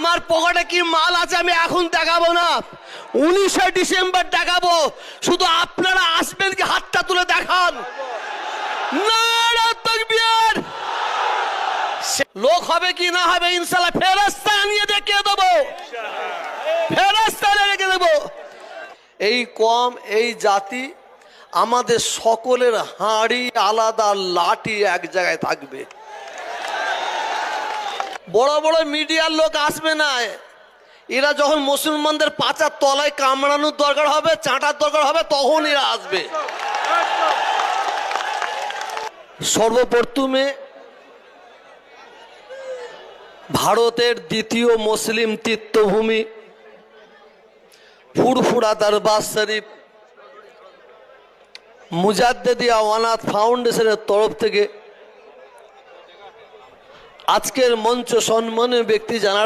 আমার পকেটে কি মাল আছে আমি এখন দেখাবো না? উনিশে ডিসেম্বর দেখাবো। শুধু আপনারা আসবেন কি হাতটা তুলে দেখান। লোক হবে কি না হবে ইনশাল্লাহ ফেরস্তা নিয়ে দেখিয়ে দেবো। ফেরস্তা রেখে দেবো। এই কম, এই জাতি আমাদের সকলের হাঁড়ি আলাদা, লাঠি এক জায়গায় থাকবে। বড় বড় মিডিয়ার লোক আসবে না। এরা যখন মুসলমানদের পাচার তলায় কামড়ানোর দরকার হবে, চাঁটার দরকার হবে, তখন এরা আসবে। সর্বপ্রথমে ভারতের দ্বিতীয় মুসলিম তীর্থভূমি ফুরফুরা দরবার শরীফ মুজাদ্দেদিয়া ওয়ানাথ ফাউন্ডেশনের তরফ থেকে আজকের মঞ্চ সম্মানের ব্যক্তি জানারা